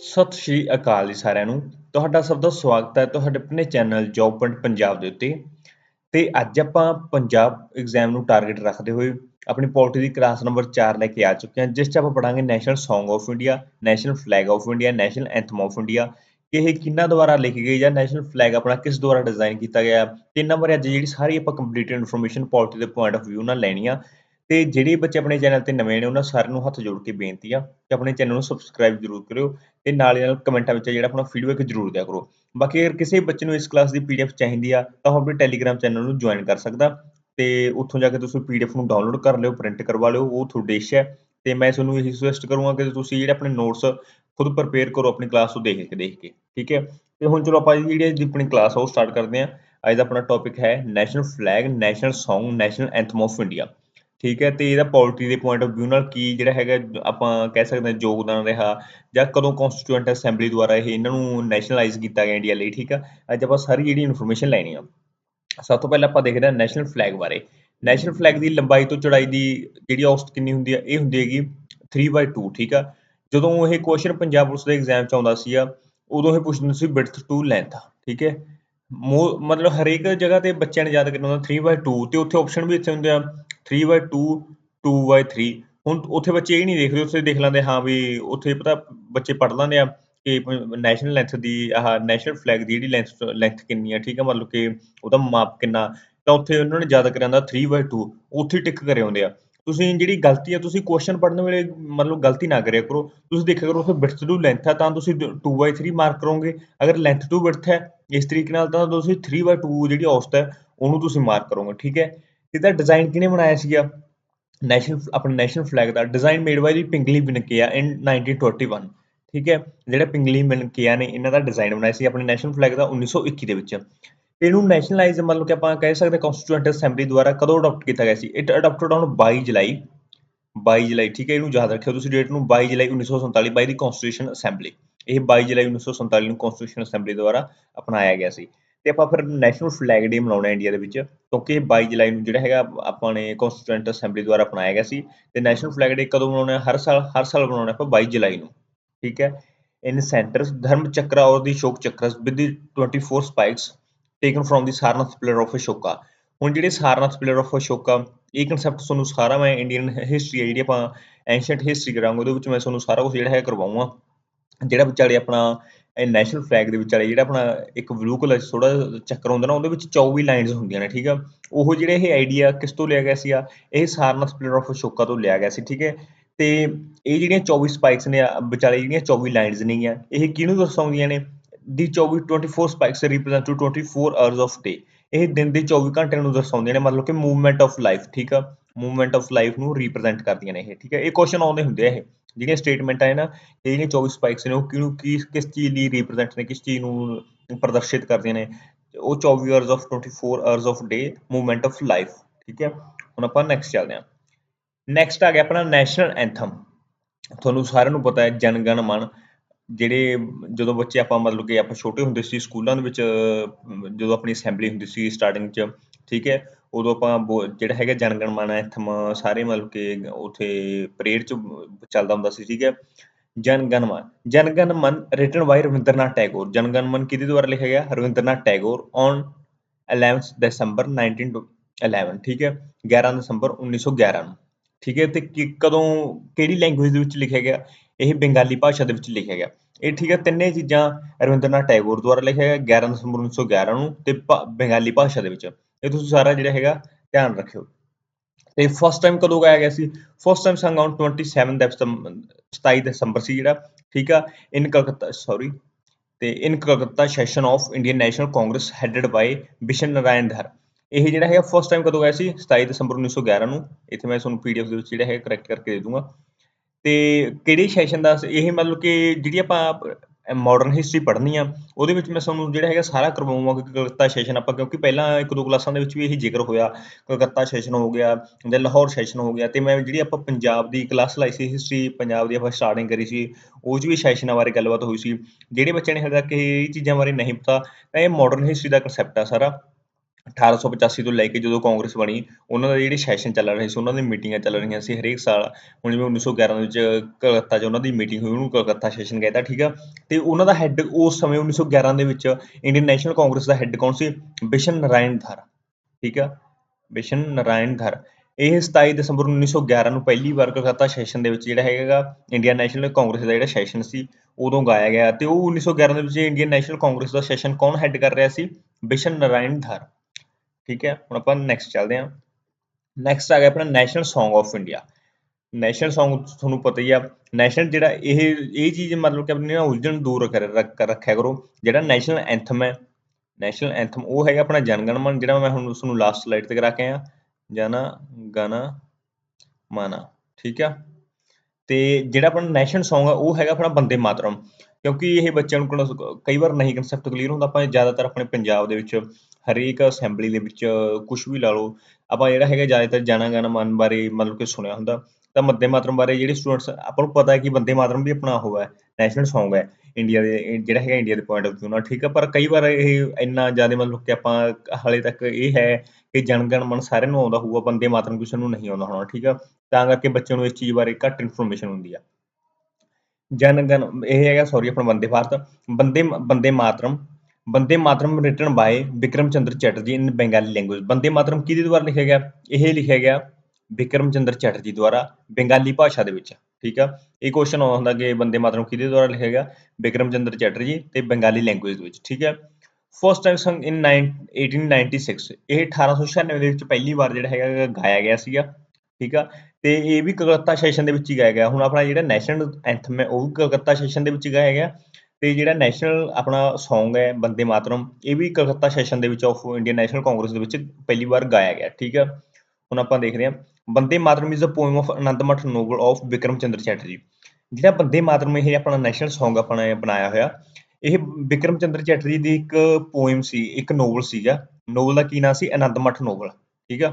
ਸਤਿ ਸ਼੍ਰੀ ਅਕਾਲ ਜੀ ਸਾਰਿਆਂ ਨੂੰ। ਤੁਹਾਡਾ ਸਭ ਦਾ ਸਵਾਗਤ ਹੈ ਤੁਹਾਡੇ ਆਪਣੇ ਚੈਨਲ ਜੌਬ ਪੁਆਇੰਟ ਪੰਜਾਬ ਦੇ ਉੱਤੇ। ਤੇ ਅੱਜ ਆਪਾਂ ਪੰਜਾਬ ਐਗਜ਼ਾਮ ਨੂੰ ਟਾਰਗੇਟ ਰੱਖਦੇ ਹੋਏ ਆਪਣੀ ਪੋਲਟੀ ਦੀ ਕਲਾਸ ਨੰਬਰ 4 ਲੈ ਕੇ ਆ ਚੁੱਕੇ ਹਾਂ, ਜਿਸ 'ਚ ਆਪਾਂ ਪੜਾਂਗੇ national Song of India national flag of India national anthem of India ਕਿ ਇਹ ਕਿੰਨਾ ਦੁਆਰਾ ਲਿਖੀ ਗਈ ਜਾਂ ਨੈਸ਼ਨਲ ਫਲੈਗ ਆਪਣਾ ਕਿਸ ਦੁਆਰਾ ਡਿਜ਼ਾਈਨ ਕੀਤਾ ਗਿਆ? ਤਿੰਨ ਨੰਬਰ ਅੱਜ ਜਿਹੜੀ ਸਾਰੀ ਆਪਾਂ ਕੰਪਲੀਟ ਇਨਫੋਰਮੇਸ਼ਨ ਪੋਲਿਟੀ ਦੇ ਪੁਆਇੰਟ ਆਫ View ਨਾਲ ਲੈਣੀ ਆ। ਤੇ ਜਿਹੜੇ ਬੱਚੇ ਆਪਣੇ ਚੈਨਲ ਤੇ ਨਵੇਂ ਨੇ, ਉਹਨਾਂ ਸਾਰਿਆਂ ਨੂੰ ਹੱਥ ਜੋੜ ਕੇ ਬੇਨਤੀ ਆ ਕਿ ਆਪਣੇ ਚੈਨਲ ਨੂੰ ਸਬਸਕ੍ਰਾਈਬ ਜ਼ਰੂਰ ਕਰਿਓ ਤੇ ਨਾਲ ਨਾਲ ਕਮੈਂਟਾਂ ਵਿੱਚ ਜਿਹੜਾ ਆਪਣਾ ਫੀਡਬੈਕ ਜ਼ਰੂਰ ਦਿਆ ਕਰੋ। ਬਾਕੀ ਅਗਰ ਕਿਸੇ ਬੱਚੇ ਨੂੰ ਇਸ ਕਲਾਸ ਦੀ ਪੀਡੀਐਫ ਚਾਹੀਦੀ ਆ, ਤਾਂ ਉਹ ਆਪਣੇ ਟੈਲੀਗ੍ਰਾਮ ਚੈਨਲ ਨੂੰ ਜੁਆਇਨ ਕਰ ਸਕਦਾ ਤੇ ਉੱਥੋਂ ਜਾ ਕੇ ਤੁਸੀਂ ਪੀਡੀਐਫ ਨੂੰ ਡਾਊਨਲੋਡ ਕਰ ਲਿਓ ਪ੍ਰਿੰਟ ਕਰਵਾ ਲਿਓ, ਉਹ ਤੁਹਾਡੇ ਇੱਛਾ ਹੈ ਤੇ ਮੈਂ ਤੁਹਾਨੂੰ ਇਹੀ ਸੁਜੈਸਟ ਕਰੂੰਗਾ ਕਿ ਤੁਸੀਂ ਜਿਹੜੇ ਆਪਣੇ ਨੋਟਸ ਖੁਦ ਪ੍ਰਪੇਅਰ ਕਰੋ ਆਪਣੀ ਕਲਾਸ ਤੋਂ ਦੇਖ ਕੇ ਦੇਖ ਕੇ, ਠੀਕ ਹੈ? ਤੇ ਹੁਣ ਚਲੋ ਆਪਾਂ ਜਿਹੜੀ ਆਪਣੀ ਕਲਾਸ ਆ ਉਹ ਸਟਾਰਟ ਕਰਦੇ ਹਾਂ। ਅੱਜ ਦਾ ਆਪਣਾ ਟੌਪਿਕ ਹੈ national flag national Song national anthem of India ਠੀਕ ਹੈ, ਤੇ ਇਹਦਾ ਪੋਲਿਟੀ ਦੇ ਪੁਆਇੰਟ ਆਫ ਵਿਊ ਨਾਲ ਕੀ ਜਿਹੜਾ ਹੈਗਾ ਆਪਾਂ ਕਹਿ ਸਕਦੇ ਹਾਂ ਯੋਗਦਾਨ ਰਿਹਾ ਜਾਂ ਕਦੋਂ ਕਨਸਟੀਟਿਊਐਂਟ ਅਸੈਂਬਲੀ ਦੁਆਰਾ ਇਹ ਇਹਨਾਂ ਨੂੰ ਨੈਸ਼ਨਲਾਈਜ਼ ਕੀਤਾ ਗਿਆ ਇੰਡੀਆ ਲਈ, ਠੀਕ ਆ? ਅੱਜ ਆਪਾਂ ਸਾਰੀ ਜਿਹੜੀ ਇਨਫੋਰਮੇਸ਼ਨ ਲੈਣੀ ਆ, ਸਭ ਤੋਂ ਪਹਿਲਾਂ ਆਪਾਂ ਦੇਖਦੇ ਹਾਂ ਨੈਸ਼ਨਲ ਫਲੈਗ ਬਾਰੇ। ਨੈਸ਼ਨਲ ਫਲੈਗ ਦੀ ਲੰਬਾਈ ਤੋਂ ਚੌੜਾਈ ਦੀ ਜਿਹੜੀ ਔਸਤ ਕਿੰਨੀ ਹੁੰਦੀ ਆ, ਇਹ ਹੁੰਦੀ ਹੈਗੀ 3/2 ਠੀਕ ਆ? ਜਦੋਂ ਇਹ ਕੁਐਸਚਨ ਪੰਜਾਬ ਪੁਲਿਸ ਦੇ ਐਗਜ਼ਾਮ ਚ ਆਉਂਦਾ ਸੀਗਾ ਉਦੋਂ ਇਹ ਪੁੱਛਦੇ ਸੀ ਵਿਡਥ ਟੂ ਲੈਂਥ ਠੀਕ ਹੈ? ਮਤਲਬ ਹਰੇਕ ਜਗ੍ਹਾ ਤੇ ਬੱਚਿਆਂ ਨੇ ਯਾਦ ਕਰਨਾ ਹੁੰਦਾ 3/2 ਤੇ ਉੱਥੇ ਆਪਸ਼ਨ ਵੀ ਇੱਥੇ ਹੁੰਦੇ ਆ 3/2 2/3 ਹੁਣ ਉੱਥੇ ਬੱਚੇ ਇਹ ਨਹੀਂ ਦੇਖਦੇ, ਉੱਥੇ ਦੇਖ ਲੈਂਦੇ, ਹਾਂ ਵੀ ਉੱਥੇ ਪਤਾ ਬੱਚੇ ਪੜ੍ਹ ਲੈਂਦੇ ਆ ਕਿ ਨੈਸ਼ਨਲ ਲੈਂਥ ਦੀ, ਆਹ ਨੈਸ਼ਨਲ ਫਲੈਗ ਦੀ ਜਿਹੜੀ ਲੈਂਥ ਲੈਂਥ ਕਿੰਨੀ ਆ, ਠੀਕ ਆ? ਮਤਲਬ ਕਿ ਉਹਦਾ ਮਾਪ ਕਿੰਨਾ। ਤਾਂ ਉੱਥੇ ਉਹਨਾਂ ਨੇ ਜ਼ਿਆਦਾ ਕਰਿਆ ਹੁੰਦਾ 3/2 ਉੱਥੇ ਟਿਕ ਕਰੇ ਹੁੰਦੇ ਆ। ਤੁਸੀਂ ਜਿਹੜੀ ਗਲਤੀ ਆ, ਤੁਸੀਂ ਕੁਐਸਚਨ ਪੜ੍ਹਨ ਵੇਲੇ ਮਤਲਬ ਗਲਤੀ ਨਾ ਕਰਿਆ ਕਰੋ। ਤੁਸੀਂ ਦੇਖਿਆ ਕਰੋ, ਉੱਥੇ ਵਿਡਥ ਟੂ ਲੈਂਥ ਆ, ਤਾਂ ਤੁਸੀਂ 2/3 ਮਾਰਕ ਕਰੋਗੇ। ਅਗਰ ਲੈਂਥ ਟੂ ਵਿਡਥ ਹੈ, ਇਸ ਤਰੀਕੇ ਨਾਲ ਤਾਂ ਤੁਸੀਂ 3/2 ਜਿਹੜੀ ਔਸਤ ਹੈ, ਉਹਨੂੰ ਤੁਸੀਂ ਮਾਰਕ ਕਰੋਗੇ, ਠੀਕ ਹੈ? ਇਹਦਾ ਡਿਜ਼ਾਈਨ ਕਿਹਨੇ ਬਣਾਇਆ ਸੀਗਾ? ਨੈਸ਼ਨਲ ਆਪਣਾ national flag the design made by the Pingali Venkayya in 1921 ਠੀਕ ਹੈ? ਜਿਹੜਾ ਪਿੰਗਲੀ ਬਿਨਕੀਆ ਨੇ ਇਹਨਾਂ ਦਾ ਡਿਜ਼ਾਈਨ ਬਣਾਇਆ ਸੀ, ਆਪਣੇ ਨੈਸ਼ਨਲ ਫਲੈਗ ਦਾ 1921 ਦੇ ਵਿੱਚ। ਇਹਨੂੰ ਨੈਸ਼ਨਲਾਈਜ਼ ਮਤਲਬ ਕਿ ਆਪਾਂ ਕਹਿ ਸਕਦੇ ਕਨਸਟੀਟਿਊਐਂਟ ਅਸੈਂਬਲੀ ਦੁਆਰਾ ਕਦੋਂ ਅਡਾਪਟ ਕੀਤਾ ਗਿਆ ਸੀ? It adapted on 22 July 22 July, ਠੀਕ ਹੈ? ਇਹਨੂੰ ਯਾਦ ਰੱਖਿਓ ਤੁਸੀਂ ਡੇਟ ਨੂੰ 22 ਜੁਲਾਈ 1947 ਬਾਈ ਦੀ ਕਨਸਟੀਟਿਊਸ਼ਨ ਅਸੈਂਬਲੀ ਇਹ 22 ਜੁਲਾਈ 1947 ਨੂੰ ਕਨਸਟੀਟਿਊਸ਼ਨ ਅਸੈਂਬਲੀ ਦੁਆਰਾ ਅਪਣਾਇਆ ਗਿਆ ਸੀ। ਤੇ ਆਪਾਂ ਫਿਰ ਨੈਸ਼ਨਲ ਫਲੈਗ ਡੇ ਮਨਾਉਣਾ ਇੰਡੀਆ ਦੇ ਵਿੱਚ, ਕਿਉਂਕਿ 22 ਜੁਲਾਈ ਨੂੰ ਜਿਹੜਾ ਹੈਗਾ ਆਪਾਂ ਨੇ ਕਨਸਟੀਟਿਊਐਂਟ ਅਸੈਂਬਲੀ ਦੁਆਰਾ ਅਪਣਾਇਆ ਗਿਆ ਸੀ, ਤੇ ਨੈਸ਼ਨਲ ਫਲੈਗ ਡੇ ਕਦੋਂ ਮਨਾਉਣਾ ਹਰ ਸਾਲ ਹਰ ਸਾਲ ਮਨਾਉਣਾ ਆਪਾਂ 22 ਜੁਲਾਈ ਨੂੰ, ਠੀਕ ਹੈ? ਇਨ ਸੈਂਟਰਸ ਧਰਮ chakra or the Ashoka chakras with the 24 spikes taken from the Sarnath pillar of Ashoka ਹੁਣ ਜਿਹੜੇ ਸਾਰਨਾਥ ਪਿਲਰ ਆਫ ਅਸ਼ੋਕਾ ਇਹ ਕਨਸੈਪਟ ਤੁਹਾਨੂੰ ਸਾਰਾ ਮੈਂ ਇੰਡੀਅਨ ਹਿਸਟਰੀ ਹੈ, ਜਿਹੜੀ ਆਪਾਂ ਐਂਸ਼ੀਅੰਟ ਹਿਸਟਰੀ ਕਰਾਂਗੇ, ਉਹਦੇ ਵਿੱਚ ਮੈਂ ਤੁਹਾਨੂੰ ਸਾਰਾ ਕੁਝ ਜਿਹੜਾ ਹੈ ਕਰਵਾਉਂਗਾ ਜਿਹੜਾ ਵਿਚਾਲੇ ਆਪਣਾ ਇਹ ਨੈਸ਼ਨਲ ਫਲੈਗ ਦੇ ਵਿਚਾਲੇ ਜਿਹੜਾ ਆਪਣਾ ਇੱਕ ਬਲੂ ਕਲਰ ਥੋੜਾ ਚੱਕਰ ਹੁੰਦਾ ਨਾ, ਉਹਦੇ ਵਿੱਚ 24 ਲਾਈਨਸ ਹੁੰਦੀਆਂ ਨੇ, ਠੀਕ ਆ? ਉਹ ਜਿਹੜੇ ਇਹ ਆਈਡੀਆ ਕਿਸ ਤੋਂ ਲਿਆ ਗਿਆ ਸੀਗਾ ਇਹ ਸਾਰਨਾਥ ਪਿਲਰ ਆਫ ਅਸ਼ੋਕਾ ਤੋਂ ਲਿਆ ਗਿਆ ਸੀ, ਠੀਕ ਹੈ? ਤੇ ਇਹ ਜਿਹੜੀਆਂ 24 ਸਪਾਈਕਸ ਨੇ ਵਿਚਾਲੇ ਜਿਹੜੀਆਂ 24 ਲਾਈਨਸ ਨੇਗੀਆਂ ਇਹ ਕਿਹਨੂੰ ਦਰਸਾਉਂਦੀਆਂ ਨੇ? The 24 24 spikes represent to 24 hours of day ਇਹ ਦਿਨ ਦੇ 24 ਘੰਟਿਆਂ ਨੂੰ ਦਰਸਾਉਂਦੀਆਂ ਨੇ, ਮਤਲਬ ਕਿ ਮੂਵਮੈਂਟ ਆਫ ਲਾਈਫ ਠੀਕ ਆ? ਮੂਵਮੈਂਟ ਆਫ ਲਾਈਫ ਨੂੰ ਰਿਪਰੈਜ਼ੈਂਟ ਕਰਦੀਆਂ ਨੇ ਇਹ, ਠੀਕ ਹੈ ਇਹ ਕੁਐਸਚਨ ਆਉਂਦੇ ਹੁੰਦੇ ਆ ਇਹ। ਜਿਹੜੀਆਂ ਸਟੇਟਮੈਂਟਾਂ ਹੈ ਨਾ, ਇਹ ਜਿਹੜੀਆਂ 24 ਸਪਾਈਕਸ ਨੇ, ਉਹ ਕਿਹਨੂੰ ਕੀ ਕਿਸ ਚੀਜ਼ ਲਈ ਰਿਪਰੈਜ਼ੈਂਟ ਨੇ, ਕਿਸ ਚੀਜ਼ ਨੂੰ ਪ੍ਰਦਰਸ਼ਿਤ ਕਰਦੀਆਂ ਨੇ, ਉਹ 24 hours of 24 hours of day movement of life ਠੀਕ ਹੈ? ਹੁਣ ਆਪਾਂ ਨੈਕਸਟ ਚੱਲਦੇ ਹਾਂ। ਨੈਕਸਟ ਆ ਗਿਆ ਆਪਣਾ ਨੈਸ਼ਨਲ ਐਂਥਮ ਤੁਹਾਨੂੰ ਸਾਰਿਆਂ ਨੂੰ ਪਤਾ ਹੈ, ਜਨ ਗਣ ਮਨ। ਜਿਹੜੇ ਜਦੋਂ ਬੱਚੇ ਆਪਾਂ ਮਤਲਬ ਕਿ ਆਪਾਂ ਛੋਟੇ ਹੁੰਦੇ ਸੀ, ਸਕੂਲਾਂ ਦੇ ਵਿੱਚ ਜਦੋਂ ਆਪਣੀ ਅਸੈਂਬਲੀ ਹੁੰਦੀ ਸੀ ਸਟਾਰਟਿੰਗ 'ਚ, ਠੀਕ ਹੈ, ਉਦੋਂ ਆਪਾਂ ਬੋ, ਜਿਹੜਾ ਹੈਗਾ ਜਨ ਗਣ ਮਨ ਐਂਥਮ ਸਾਰੇ ਮਤਲਬ ਕਿ ਉੱਥੇ ਪਰੇਡ 'ਚ ਚੱਲਦਾ ਹੁੰਦਾ ਸੀ, ਠੀਕ ਹੈ। ਜਨ ਗਣ ਜਨ ਗਣ ਰਿਟਨ ਬਾਈ ਰਵਿੰਦਰਨਾਥ ਟੈਗੋਰ ਜਨ ਮਨ ਕਿਹਦੇ ਦੁਆਰਾ ਲਿਖਿਆ ਗਿਆ? ਰਵਿੰਦਰਨਾਥ ਟੈਗੋਰ ਔਨ 11 ਦਸੰਬਰ 1911 ਠੀਕ ਹੈ 11 ਦਸੰਬਰ 1911 ਨੂੰ। ਠੀਕ ਹੈ, ਤੇ ਕਦੋਂ, ਕਿਹੜੀ ਲੈਂਗੁਏਜ ਦੇ ਵਿੱਚ ਲਿਖਿਆ ਗਿਆ? ਇਹ ਬੰਗਾਲੀ ਭਾਸ਼ਾ ਦੇ ਵਿੱਚ ਲਿਖਿਆ ਗਿਆ। ਇਹ ਠੀਕ ਹੈ, ਤਿੰਨੇ ਚੀਜ਼ਾਂ ਰਵਿੰਦਰਨਾਥ ਟੈਗੋਰ ਦੁਆਰਾ ਲਿਖਿਆ ਗਿਆ 11 ਦਸੰਬਰ 1911 ਨੂੰ, ਤੇ ਬੰਗਾਲੀ ਭਾਸ਼ਾ ਦੇ ਵਿੱਚ। ਇਹ ਤੁਸੀਂ ਸਾਰਾ ਜਿਹੜਾ ਹੈਗਾ, ਧਿਆਨ ਰੱਖਿਓ। ਤੇ ਫਸਟ ਟਾਈਮ ਕਦੋਂ ਗਾਇਆ ਗਿਆ ਸੀ? First time sung on 27 December 27 December ਸੀ ਜਿਹੜਾ, ਠੀਕ ਆ? ਇਨ ਕਲਕੱਤਾ ਸੌਰੀ ਤੇ in Calcutta session of Indian National Congress headed by Bishan Narayan Dhar ਇਹ ਜਿਹੜਾ ਹੈਗਾ ਫਸਟ ਟਾਈਮ ਕਦੋਂ ਆਇਆ ਸੀ? 27 ਦਸੰਬਰ 1911 ਨੂੰ। ਇੱਥੇ ਮੈਂ ਤੁਹਾਨੂੰ ਪੀਡੀਐਫ ਦੇ ਵਿੱਚ ਜਿਹੜਾ ਹੈ ਕਰੈਕਟ ਕਰਕੇ ਦੇ ਦੂੰਗਾ। ਤੇ ਕਿਹੜੇ ਸੈਸ਼ਨ ਦਾ ਇਹ ਮਤਲਬ ਕਿ ਜਿਹੜੀ ਆਪਾਂ ਮਾਡਰਨ ਹਿਸਟਰੀ ਪੜ੍ਹਨੀ ਆ, ਉਹਦੇ ਵਿੱਚ ਮੈਂ ਤੁਹਾਨੂੰ ਜਿਹੜਾ ਹੈਗਾ ਸਾਰਾ ਕਰਵਾਉਂਗਾ ਕਿ ਕਲਕੱਤਾ ਸੈਸ਼ਨ ਆਪਾਂ, ਕਿਉਂਕਿ ਪਹਿਲਾਂ ਇੱਕ ਦੋ ਕਲਾਸਾਂ ਦੇ ਵਿੱਚ ਵੀ ਇਹੀ ਜ਼ਿਕਰ ਹੋਇਆ। ਕਲਕੱਤਾ ਸੈਸ਼ਨ ਹੋ ਗਿਆ, ਜਾਂ ਲਾਹੌਰ ਸੈਸ਼ਨ ਹੋ ਗਿਆ, ਤੇ ਮੈਂ ਜਿਹੜੀ ਆਪਾਂ ਪੰਜਾਬ ਦੀ ਕਲਾਸ ਲਾਈ ਸੀ ਹਿਸਟਰੀ ਪੰਜਾਬ ਦੀ ਆਪਾਂ ਸਟਾਰਟਿੰਗ ਕਰੀ ਸੀ, ਉਹ 'ਚ ਵੀ ਸੈਸ਼ਨਾਂ ਬਾਰੇ ਗੱਲਬਾਤ ਹੋਈ ਸੀ। ਜਿਹੜੇ ਬੱਚਿਆਂ ਨੇ ਹਜੇ ਤੱਕ ਇਹ ਚੀਜ਼ਾਂ ਬਾਰੇ ਨਹੀਂ ਪਤਾ, ਤਾਂ ਇਹ ਮਾਡਰਨ ਹਿਸਟਰੀ ਦਾ ਕਨਸੈਪਟ ਆ ਸਾਰਾ। 1885 ਤੋਂ ਲੈ ਕੇ ਜਦੋਂ ਕਾਂਗਰਸ ਬਣੀ, ਉਹਨਾਂ ਦਾ ਜਿਹੜੇ ਸੈਸ਼ਨ ਚੱਲ ਰਹੇ ਸੀ, ਉਹਨਾਂ ਦੀਆਂ ਮੀਟਿੰਗਾਂ ਚੱਲ ਰਹੀਆਂ ਸੀ ਹਰੇਕ ਸਾਲ। ਹੁਣ ਜਿਵੇਂ 1911 ਦੇ ਵਿੱਚ ਕਲਕੱਤਾ 'ਚ ਉਹਨਾਂ ਦੀ ਮੀਟਿੰਗ ਹੋਈ, ਉਹਨੂੰ ਕਲਕੱਤਾ ਸੈਸ਼ਨ ਕਹਿੰਦਾ ਠੀਕ ਆ? ਤੇ ਉਹਨਾਂ ਦਾ ਹੈੱਡ ਉਸ ਸਮੇਂ 1911 ਦੇ ਵਿੱਚ ਇੰਡੀਅਨ ਨੈਸ਼ਨਲ ਕਾਂਗਰਸ ਦਾ ਹੈੱਡ ਕੌਣ ਸੀ? ਬਿਸ਼ਨ ਨਾਰਾਇਣ ਧਰ, ਠੀਕ ਆ? ਬਿਸ਼ਨ ਨਾਰਾਇਣ ਧਰ। ਇਹ 27 ਦਸੰਬਰ 1911 ਨੂੰ ਪਹਿਲੀ ਵਾਰ ਕਲਕੱਤਾ ਸੈਸ਼ਨ ਦੇ ਵਿੱਚ ਜਿਹੜਾ ਹੈਗਾ ਇੰਡੀਅਨ ਨੈਸ਼ਨਲ ਕਾਂਗਰਸ ਦਾ ਜਿਹੜਾ ਸੈਸ਼ਨ ਸੀ, ਉਦੋਂ ਗਾਇਆ ਗਿਆ। ਤੇ ਉਹ 1911 ਦੇ ਵਿੱਚ ਇੰਡੀਅਨ ਨੈਸ਼ਨਲ ਕਾਂਗਰਸ ਦਾ ਸੈਸ਼ਨ ਕੌਣ ਹੈੱਡ ਕਰ ਰਿਹਾ ਸੀ? ਬਿਸ਼ਨ ਨਾਰਾਇਣ ਧਰ। ਠੀਕ ਹੈ, ਹੁਣ ਆਪਾਂ ਨੈਕਸਟ ਚੱਲਦੇ ਹਾਂ। ਨੈਕਸਟ ਆ ਗਿਆ ਆਪਣਾ national Song of India national Song ਤੁਹਾਨੂੰ ਪਤਾ ਹੀ ਆ ਨੈਸ਼ਨਲ ਜਿਹੜਾ ਇਹ ਇਹ ਚੀਜ਼ ਮਤਲਬ ਕਿ ਆਪਣੀ ਨਾ ਉਲਝਣ ਦੂਰ ਕਰ ਰੱਖਿਆ ਕਰੋ। ਜਿਹੜਾ ਨੈਸ਼ਨਲ ਐਂਥਮ ਹੈ ਨੈਸ਼ਨਲ ਐਂਥਮ ਉਹ ਹੈਗਾ ਆਪਣਾ ਜਨ ਗਣ ਮਨ ਜਿਹੜਾ ਮੈਂ ਹੁਣ ਉਸ ਨੂੰ ਲਾਸਟ ਸਲਾਈਡ ਤੇ ਕਰਾ ਕੇ ਆਇਆ। ਜਨ ਗਣ ਮਨ ਠੀਕ ਆ? ਤੇ ਜਿਹੜਾ ਆਪਣਾ ਨੈਸ਼ਨਲ Song ਆ, ਉਹ ਹੈਗਾ ਆਪਣਾ ਬੰਦੇ ਮਾਤਰਮ ਕਿਉਂਕਿ ਇਹ ਬੱਚਿਆਂ ਨੂੰ ਕਈ ਵਾਰ ਨਹੀਂ ਕਨਸੈਪਟ ਕਲੀਅਰ ਹੁੰਦਾ, ਆਪਾਂ ਜ਼ਿਆਦਾਤਰ ਆਪਣੇ ਪੰਜਾਬ ਦੇ ਵਿੱਚ ਹਰੇਕ ਅਸੈਂਬਲੀ ਦੇ ਵਿੱਚ ਕੁਝ ਵੀ ਲਾ ਲਓ, ਆਪਾਂ ਜਿਹੜਾ ਹੈਗਾ ਜ਼ਿਆਦਾਤਰ ਜਨ ਗਣ ਮਨ ਬਾਰੇ ਮਤਲਬ ਕਿ ਸੁਣਿਆ ਹੁੰਦਾ, ਤਾਂ ਬੰਦੇ ਮਾਤਰਮ ਬਾਰੇ ਜਿਹੜੇ ਸਟੂਡੈਂਟਸ ਆਪਾਂ ਨੂੰ ਪਤਾ ਹੈ ਕਿ ਬੰਦੇ ਮਾਤਰਮ ਵੀ ਆਪਣਾ ਉਹ ਹੈ ਨੈਸ਼ਨਲ Song ਹੈ ਇੰਡੀਆ ਦੇ ਜਿਹੜਾ ਹੈਗਾ ਇੰਡੀਆ ਦੇ ਪੁਆਇੰਟ ਆਫ View ਨਾਲ, ਠੀਕ ਹੈ, ਪਰ ਕਈ ਵਾਰ ਇਹ ਇੰਨਾ ਜ਼ਿਆਦਾ ਮਤਲਬ ਕਿ ਆਪਾਂ ਹਾਲੇ ਤੱਕ ਇਹ ਹੈ ਕਿ ਜਨ ਗਣ ਮਨ ਸਾਰਿਆਂ ਨੂੰ ਆਉਂਦਾ ਹੋਊਗਾ ਬੰਦੇ ਮਾਤਰਮ ਕਿਸੇ ਨੂੰ ਨਹੀਂ ਆਉਂਦਾ ਹੋਣਾ, ਠੀਕ ਆ, ਤਾਂ ਕਰਕੇ ਬੱਚਿਆਂ ਨੂੰ ਇਸ ਚੀਜ਼ ਬਾਰੇ ਘੱਟ ਇਨਫੋਰਮੇਸ਼ਨ ਹੁੰਦੀ ਆ। ਜਨ ਗਣ, ਇਹ ਹੈਗਾ ਸੌਰੀ ਆਪਣਾ ਬੰਦੇ Bharat, Bande Bande Mataram Bande Mataram written by Vikram Chandra Chatterjee in Bengali language Bande Mataram ਕਿਹਦੇ ਦੁਆਰਾ ਲਿਖਿਆ ਗਿਆ? ਇਹ ਲਿਖਿਆ ਗਿਆ ਵਿਕਰਮ ਚੰਦਰ ਚੈਟਰਜੀ ਦੁਆਰਾ ਬੰਗਾਲੀ ਭਾਸ਼ਾ ਦੇ ਵਿੱਚ। ਠੀਕ ਆ? ਇਹ ਕੁਐਸਚਨ ਆਉਂਦਾ ਹੁੰਦਾ ਕਿ ਬੰਦੇ ਮਾਤਰਮ ਕਿਹਦੇ ਦੁਆਰਾ ਲਿਖਿਆ ਗਿਆ? ਵਿਕਰਮ ਚੰਦਰ ਚੈਟਰਜੀ ਤੇ ਬੰਗਾਲੀ ਲੈਂਗੁਏਜ ਦੇ ਵਿੱਚ। ਠੀਕ ਹੈ ਫਸਟ ਟਾਈਮ ਸੰਗ ਇਨ 1896 ਇਹ 1896 ਦੇ ਵਿੱਚ ਪਹਿਲੀ ਵਾਰ ਜਿਹੜਾ ਹੈਗਾ ਗਾਇਆ ਗਿਆ ਸੀਗਾ। ਠੀਕ ਆ? ਤੇ ਇਹ ਵੀ ਕਲਕੱਤਾ ਸੈਸ਼ਨ ਦੇ ਵਿੱਚ ਹੀ ਗਾਇਆ ਗਿਆ। ਹੁਣ ਆਪਣਾ ਜਿਹੜਾ ਨੈਸ਼ਨਲ ਐਂਥਮ ਹੈ, ਉਹ ਵੀ ਕਲਕੱਤਾ ਸੈਸ਼ਨ ਦੇ ਵਿੱਚ ਗਾਇਆ ਗਿਆ। ਤੇ ਜਿਹੜਾ ਨੈਸ਼ਨਲ ਆਪਣਾ Song ਹੈ ਬੰਦੇ ਮਾਤਰਮ, ਇਹ ਵੀ ਕਲਕੱਤਾ ਸੈਸ਼ਨ ਦੇ ਵਿੱਚ ਆਫ ਇੰਡੀਅਨ ਨੈਸ਼ਨਲ ਕਾਂਗਰਸ ਦੇ ਵਿੱਚ ਪਹਿਲੀ ਵਾਰ ਗਾਇਆ ਗਿਆ, ਠੀਕ ਆ? ਹੁਣ ਆਪਾਂ ਦੇਖਦੇ ਹਾਂ, Bande Mataram is a poem of Anandmath novel of Vikram Chandra Chatterjee ਜਿਹੜਾ ਬੰਦੇ ਮਾਤਰਮ ਇਹ ਆਪਣਾ ਨੈਸ਼ਨਲ Song ਆਪਣਾ ਬਣਾਇਆ ਹੋਇਆ, ਇਹ ਵਿਕਰਮ ਚੰਦਰ ਚੈਟਰਜੀ ਦੀ ਇੱਕ ਪੋਇਮ ਸੀ, ਇੱਕ ਨੋਵਲ ਸੀਗਾ। ਨੋਵਲ ਦਾ ਕੀ ਨਾਮ ਸੀ? ਆਨੰਦਮਠ ਨੋਵਲ ਠੀਕ ਆ?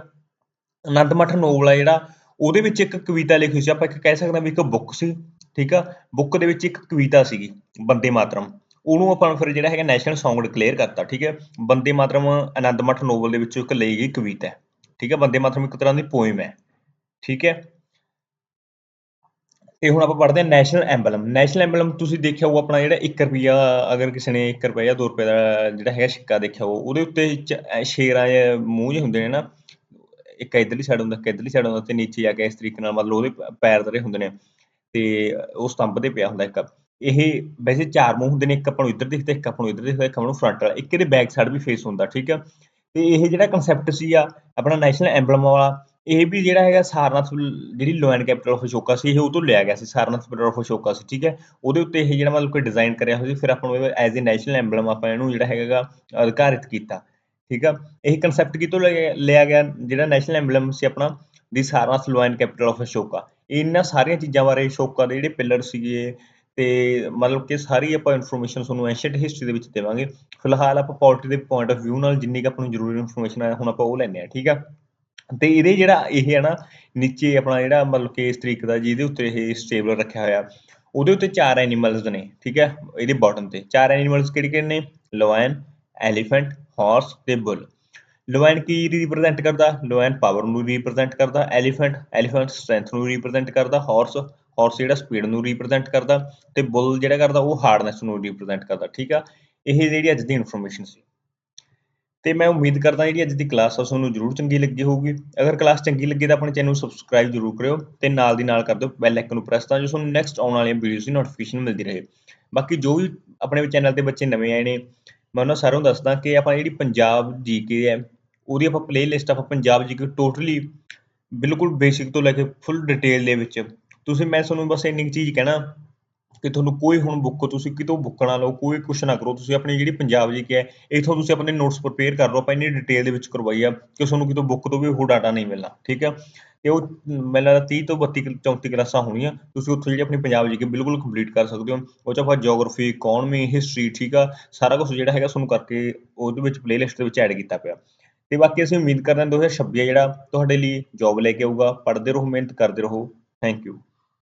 ਆਨੰਦਮਠ ਨੋਵਲ ਆ ਜਿਹੜਾ, ਉਹਦੇ ਵਿੱਚ ਇੱਕ ਕਵਿਤਾ ਲਿਖੀ ਸੀ, ਆਪਾਂ ਇੱਕ ਕਹਿ ਸਕਦੇ ਹਾਂ ਵੀ ਇੱਕ ਬੁੱਕ ਸੀ, ਠੀਕ ਆ? ਬੁੱਕ ਦੇ ਵਿੱਚ ਇੱਕ ਕਵਿਤਾ ਸੀਗੀ। ਬੰਦੇ ਮਾਤਰਮ। ਉਹਨੂੰ ਆਪਾਂ ਫਿਰ ਜਿਹੜਾ ਹੈਗਾ ਨੈਸ਼ਨਲ Song ਡਿਕਲੇਅਰ ਕਰਤਾ, ਠੀਕ ਹੈ? ਬੰਦੇ ਮਾਤਰਮ ਆਨੰਦਮਠ ਨੋਵਲ ਦੇ ਵਿੱਚੋਂ ਇੱਕ ਲਈ ਗਈ ਕਵਿਤਾ ਹੈ, ਠੀਕ ਹੈ? ਬੰਦੇ ਮਾਤਰਮ ਇੱਕ ਤਰ੍ਹਾਂ ਦੀ ਪੋਇਮ ਹੈ, ਠੀਕ ਹੈ? ਤੇ ਹੁਣ ਆਪਾਂ ਪੜ੍ਹਦੇ ਹਾਂ ਨੈਸ਼ਨਲ ਐਂਬਲਮ ਨੈਸ਼ਨਲ ਐਂਬਲਮ ਤੁਸੀਂ ਦੇਖਿਆ ਹੋਊ ਆਪਣਾ ਜਿਹੜਾ 1 ਰੁਪਿਆ ਅਗਰ ਕਿਸੇ ਨੇ 1 ਰੁਪਿਆ ਜਾਂ 2 ਰੁਪਏ ਦਾ ਜਿਹੜਾ ਹੈਗਾ ਸਿੱਕਾ ਦੇਖਿਆ ਹੋਊ, ਉਹਦੇ ਉੱਤੇ ਸ਼ੇਰਾਂ ਜਾਂ ਮੂੰਹ ਜਿਹੇ ਹੁੰਦੇ ਨੇ ਨਾ, ਇੱਕ ਇਧਰਲੀ ਸਾਈਡ ਹੁੰਦਾ, ਇੱਕ ਇਧਰਲੀ ਸਾਈਡ ਹੁੰਦਾ, ਤੇ ਨੀਚੇ ਜਾ ਕੇ ਇਸ ਤਰੀਕੇ ਨਾਲ ਮਤਲਬ ਉਹਦੇ ਪੈਰ ਧਰੇ ਹੁੰਦੇ ਨੇ, ਤੇ ਉਹ ਸਤੰਭ ਤੇ ਪਿਆ ਹੁੰਦਾ ਇੱਕ। ਇਹ ਵੈਸੇ ਚਾਰ ਮੂੰਹ ਹੁੰਦੇ ਨੇ, ਇੱਕ ਆਪਾਂ ਨੂੰ ਇੱਧਰ ਦਿਖਦਾ, ਇੱਕ ਆਪਾਂ ਨੂੰ ਇੱਧਰ ਦਿਖਦਾ, ਇੱਕ ਆਪਾਂ ਨੂੰ ਫਰੰਟ ਵਾਲਾ, ਇੱਕ ਇਹਦੇ ਬੈਕ ਸਾਈਡ ਵੀ ਫੇਸ ਹੁੰਦਾ, ਠੀਕ ਆ? ਤੇ ਇਹ ਜਿਹੜਾ ਕਨਸੈਪਟ ਸੀ ਆ, ਆਪਣਾ ਨੈਸ਼ਨਲ ਐਂਬਲਮ ਵਾਲਾ, ਇਹ ਵੀ ਜਿਹੜਾ ਹੈਗਾ ਸਾਰਨਾਥ ਜਿਹੜੀ ਲੋਇਨ ਕੈਪੀਟਲ ਆਫ ਅਸ਼ੋਕਾ ਸੀ, ਇਹ ਉਹ ਤੋਂ ਲਿਆ ਗਿਆ ਸੀ, ਸਾਰਨਾਥ ਕੈਪੀਟਲ ਆਫ ਅਸ਼ੋਕਾ ਸੀ, ਠੀਕ ਹੈ ਉਹਦੇ ਉੱਤੇ ਇਹ ਜਿਹੜਾ ਮਤਲਬ ਕਿ ਡਿਜ਼ਾਈਨ ਕਰਿਆ ਹੋਇਆ ਸੀ, ਫਿਰ ਆਪਾਂ ਨੂੰ ਐਜ਼ ਅ ਨੈਸ਼ਨਲ ਐਂਬਲਮ ਆਪਾਂ ਇਹਨੂੰ ਜਿਹੜਾ ਹੈਗਾ ਅਧਿਕਾਰਿਤ ਕੀਤਾ, ਠੀਕ ਆ? ਇਹ ਕਨਸੈਪਟ ਕਿਤੋਂ ਲਿਆ ਲਿਆ ਗਿਆ, ਜਿਹੜਾ ਨੈਸ਼ਨਲ ਐਂਬਲਮ ਸੀ ਆਪਣਾ, ਦੀ Sarnath lion capital of Ashoka. ਇਹਨਾਂ ਸਾਰੀਆਂ ਚੀਜ਼ਾਂ ਬਾਰੇ ਅਸ਼ੋਕਾ ਦੇ ਜਿਹੜੇ ਪਿਲਰ ਸੀਗੇ ਤੇ ਮਤਲਬ ਕਿ ਸਾਰੀ ਆਪਾਂ ਇਨਫੋਰਮੇਸ਼ਨ ਤੁਹਾਨੂੰ ਐਂਸ਼ੀਅੰਟ ਹਿਸਟਰੀ ਦੇ ਵਿੱਚ ਦੇਵਾਂਗੇ। ਫਿਲਹਾਲ ਆਪਾਂ ਪੋਲਿਟੀ ਦੇ ਪੁਆਇੰਟ ਆਫ View ਨਾਲ ਜਿੰਨੀ ਕੁ ਆਪਾਂ ਨੂੰ ਜ਼ਰੂਰੀ ਇਨਫੋਰਮੇਸ਼ਨ ਆ ਹੁਣ ਆਪਾਂ ਉਹ ਲੈਂਦੇ ਆ ਠੀਕ ਆ? ਤੇ ਇਹਦੇ ਜਿਹੜਾ ਇਹ ਹੈ ਨਾ, ਨੀਚੇ ਆਪਣਾ ਜਿਹੜਾ ਮਤਲਬ ਕਿ ਇਸ ਤਰੀਕੇ ਦਾ ਜਿਹਦੇ ਉੱਤੇ ਇਹ ਸਟੇਬਲ ਰੱਖਿਆ ਹੋਇਆ, ਉਹਦੇ ਉੱਤੇ ਚਾਰ ਐਨੀਮਲਸ ਨੇ, ਠੀਕ ਹੈ ਇਹਦੇ ਬਾਟਮ ਤੇ। ਚਾਰ ਐਨੀਮਲਸ ਕਿਹੜੇ ਕਿਹੜੇ ਨੇ? ਲਾਇਨ ਐਲੀਫੈਂਟ ਹਾਰਸ ਤੇ ਬੁੱਲ ਲਵਾਇਨ ਕੀ ਰਿਪਰੈਜ਼ੈਂਟ ਕਰਦਾ? ਲਾਇਨ ਪਾਵਰ ਨੂੰ ਰਿਪਰੈਜ਼ੈਂਟ ਕਰਦਾ। ਐਲੀਫੈਂਟ ਐਲੀਫੈਂਟ ਸਟਰੈਂਥ ਨੂੰ ਰਿਪਰੈਜ਼ੈਂਟ ਕਰਦਾ। ਹਾਰਸ ਹਾਰਸ ਜਿਹੜਾ ਸਪੀਡ ਨੂੰ ਰਿਪਰੈਜ਼ੈਂਟ ਕਰਦਾ ਤੇ ਬੁੱਲ ਜਿਹੜਾ ਕਰਦਾ ਉਹ ਹਾਰਡਨੈਸ ਨੂੰ ਰਿਪਰੈਜ਼ੈਂਟ ਕਰਦਾ, ਠੀਕ ਆ? ਇਹ ਜਿਹੜੀ ਅੱਜ ਦੀ ਇਨਫੋਰਮੇਸ਼ਨ ਸੀ। ਤੇ ਮੈਂ ਉਮੀਦ ਕਰਦਾ ਜਿਹੜੀ ਅੱਜ ਦੀ ਕਲਾਸ ਆ, ਤੁਹਾਨੂੰ ਜ਼ਰੂਰ ਚੰਗੀ ਲੱਗੀ ਹੋਊਗੀ। ਅਗਰ ਕਲਾਸ ਚੰਗੀ ਲੱਗੀ ਤਾਂ ਆਪਣੇ ਚੈਨਲ ਨੂੰ ਸਬਸਕ੍ਰਾਈਬ ਜ਼ਰੂਰ ਕਰਿਓ ਤੇ ਨਾਲ ਦੀ ਨਾਲ ਕਰ ਦਿਓ ਬੈਲ ਆਈਕਨ ਨੂੰ ਪ੍ਰੈਸ ਤਾਂ ਜੋ ਤੁਹਾਨੂੰ ਨੈਕਸਟ ਆਉਣ ਵਾਲੀਆਂ ਵੀਡੀਓਜ਼ ਦੀ ਨੋਟੀਫਿਕੇਸ਼ਨ ਮਿਲਦੀ ਰਹੇ। ਬਾਕੀ ਜੋ ਵੀ ਆਪਣੇ ਚੈਨਲ ਤੇ ਬੱਚੇ ਨਵੇਂ ਆਏ ਨੇ, ਮੈਂ ਉਹਨਾਂ ਸਾਰਿਆਂ ਨੂੰ ਦੱਸਦਾ ਕਿ ਆਪਾਂ ਜਿਹੜੀ ਪੰਜਾਬ ਜੀਕੇ ਹੈ, ਉਹਦੀ ਆਪਾਂ ਪਲੇਲਿਸਟ ਆਪਾਂ ਪੰਜਾਬ ਜੀਕੇ ਟੋਟਲੀ ਬਿਲਕੁਲ ਬੇਸਿਕ ਤੋਂ ਲੈ ਕੇ ਫੁੱਲ ਡਿਟੇਲ ਦੇ ਵਿੱਚ ਤੁਸੀਂ, ਮੈਂ ਤੁਹਾਨੂੰ ਬਸ ਇੰਨੀ ਕੁ ਚੀਜ਼ ਕਹਿਣਾ ਕਿ ਤੁਹਾਨੂੰ ਕੋਈ ਹੁਣ ਬੁੱਕ ਤੁਸੀਂ ਕਿਤੋਂ ਬੁੱਕ ਨਾ ਲਓ, ਕੋਈ ਕੁਛ ਨਾ ਕਰੋ, ਤੁਸੀਂ ਆਪਣੀ ਜਿਹੜੀ ਪੰਜਾਬ ਜੀ ਕੀ ਹੈ, ਇਥੋਂ ਤੁਸੀਂ ਆਪਣੇ ਨੋਟਸ ਪ੍ਰਪੇਅਰ ਕਰ ਲਓ, ਆਪਾਂ ਇੰਨੀ ਡਿਟੇਲ ਦੇ ਵਿੱਚ ਕਰਵਾਈ ਆ ਕਿ ਤੁਹਾਨੂੰ ਕਿਤੋਂ ਬੁੱਕ ਤੋਂ ਵੀ ਉਹ ਡਾਟਾ ਨਹੀਂ ਮਿਲਣਾ, ਠੀਕ ਆ? ਤੇ ਉਹ, ਮੈਨੂੰ ਲੱਗਦਾ 30 ਤੋਂ 32 ਕੁ- 34 ਕਲਾਸਾਂ ਹੋਣੀਆਂ, ਤੁਸੀਂ ਉੱਥੋਂ ਜਿਹੜੀ ਆਪਣੀ ਪੰਜਾਬ ਜੀ ਕੇ ਬਿਲਕੁਲ ਕੰਪਲੀਟ ਕਰ ਸਕਦੇ ਹੋ। ਉਹ ਚ ਆਪਾਂ ਜੀਓਗ੍ਰਾਫੀ ਇਕਨੋਮੀ ਹਿਸਟਰੀ ਠੀਕ ਆ, ਸਾਰਾ ਕੁਝ ਜਿਹੜਾ ਹੈਗਾ ਤੁਹਾਨੂੰ ਕਰਕੇ ਉਹਦੇ ਵਿੱਚ ਪਲੇਲਿਸਟ ਦੇ ਵਿੱਚ ਐਡ ਕੀਤਾ ਪਿਆ। ਤੇ ਬਾਕੀ ਅਸੀਂ ਉਮੀਦ ਕਰਦੇ ਹਾਂ 2026 ਆ ਜਿਹੜਾ ਤੁਹਾਡੇ ਲਈ ਜੌਬ ਲੈ ਕੇ ਆਊਗਾ, ਪੜ੍ਹਦੇ ਰਹੋ, ਮਿਹਨਤ ਕਰਦੇ ਰਹੋ। Thank you